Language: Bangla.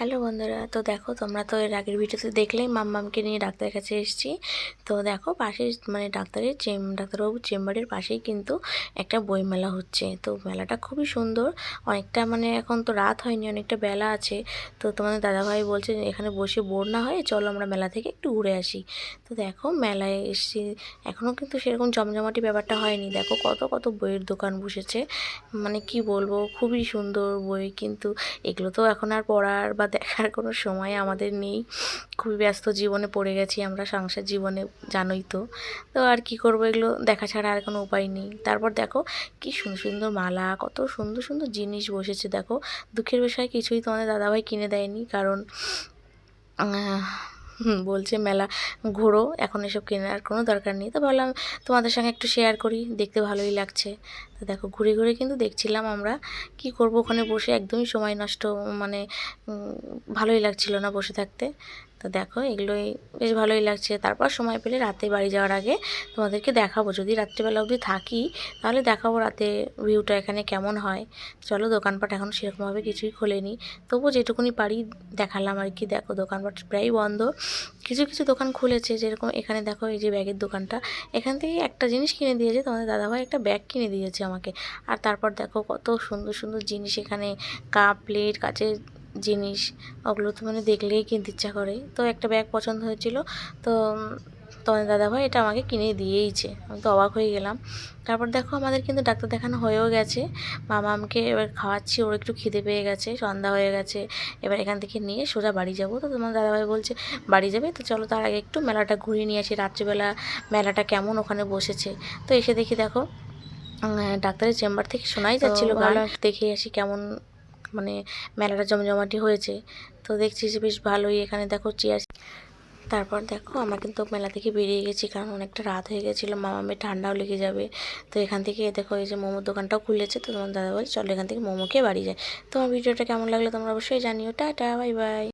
হ্যালো বন্ধুরা, তো দেখো তোমরা তো এর আগের ভিডিওতে দেখলেই মাম্মামকে নিয়ে ডাক্তারের কাছে এসেছি। তো দেখো পাশে মানে ডাক্তারের চেম ডাক্তারবাবু চেম্বারের পাশেই কিন্তু একটা বই মেলা হচ্ছে। তো মেলাটা খুবই সুন্দর, অনেকটা মানে এখন তো রাত হয়নি, অনেকটা বেলা আছে। তো তোমাদের দাদাভাই বলছে এখানে বসে বোর না হয়ে চলো আমরা মেলা থেকে একটু ঘুরে আসি। তো দেখো মেলায় এসেছি, এখনও কিন্তু সেরকম জমজমাটি ব্যাপারটা হয়নি। দেখো কত কত বইয়ের দোকান বসেছে। মানে কি বলব, খুবই সুন্দর বই, কিন্তু এগুলো তো এখন আর পড়ার বা দেখার কোনো সময় আমাদের নেই। খুবই ব্যস্ত জীবনে পড়ে গেছি আমরা, সংসার জীবনে, জানোই তো। তো আর কি করব এগুলো দেখা ছাড়া আর কোনো উপায় নেই। তারপর দেখো কি সুন্দর সুন্দর মালা, কত সুন্দর সুন্দর জিনিস বসেছে দেখো। দুঃখের বিষয় কিছুই তোমাদের দাদাভাই কিনে দেয়নি কারণ বলছে, মেলা ঘোরো, এখন এসব কেনার কোনো দরকার নেই। তো ভাবলাম তোমাদের সঙ্গে একটু শেয়ার করি, দেখতে ভালোই লাগছে। তো দেখো, ঘুরে ঘুরে কিন্তু দেখছিলাম আমরা কি করব, ওখানে বসে একদমই সময় নষ্ট মানে ভালোই লাগছিল না বসে থাকতে। তো দেখো, এগুলোই বেশ ভালোই লাগছে। তারপর সময় পেলে রাতে বাড়ি যাওয়ার আগে তোমাদেরকে দেখাবো। যদি রাত্রিবেলা অবধি থাকি, তাহলে দেখাবো রাতে ভিউটা এখানে কেমন হয়। চলো, দোকানপাট এখন সেরকমভাবে কিছুই খোলেনি। তবুও যেটুকুনি পারি দেখালাম আর কি। দেখো, দোকানপাট প্রায়ই বন্ধ। কিছু কিছু দোকান খুলেছে, যেরকম এখানে দেখো, এই যে ব্যাগের দোকানটা। এখান থেকে একটা জিনিস কিনে দিয়েছে তোমাদের দাদাভাই, একটা ব্যাগ কিনে দিয়েছে আমাকে। আর তারপর দেখো, কত সুন্দর সুন্দর জিনিস এখানে। কাপ, প্লেট, কাচের জিনিস ওগুলো তো মানে দেখলেই কিনতে ইচ্ছা করে। তো একটা ব্যাগ পছন্দ হয়েছিল তো তোমাদের দাদাভাই এটা আমাকে কিনে দিয়েইছে। আমি তো অবাক হয়ে গেলাম। তারপর দেখো আমাদের কিন্তু ডাক্তার দেখানো হয়েও গেছে। মামা আমাকে এবার খাওয়াচ্ছি ওর একটু খিদে পেয়ে গেছে সন্ধ্যা হয়ে গেছে। এবার এখান থেকে নিয়ে সোজা বাড়ি যাব। তো তোমার দাদাভাই বলছে বাড়ি যাবে? তো চলো তার আগে একটু মেলাটা ঘুরিয়ে নিয়ে আসি। রাত্রিবেলা মেলাটা কেমন ওখানে বসেছে? তো এসে দেখি দেখো ডাক্তারের চেম্বার থেকে শোনাই যাচ্ছিল গান দেখে আসি কেমন মানে মেলাটা জমজমাটি হয়েছে। তো দেখছি যে বেশ ভালোই এখানে দেখো চেয়ার তারপর দেখো আমরা কিন্তু মেলা থেকে বেরিয়ে গেছি কারণ অনেকটা রাত হয়ে গেছিল। মামা মেয়ে ঠান্ডাও লেগে যাবে। তো এখান থেকে দেখো এই যে মোমোর দোকানটাও খুলেছে। তো তোমার দাদা বলে, চলো এখান থেকে মোমো খেয়ে বাড়ি যায় তোমার ভিডিওটা কেমন লাগল তোমরা অবশ্যই জানিও। Tata, bye bye.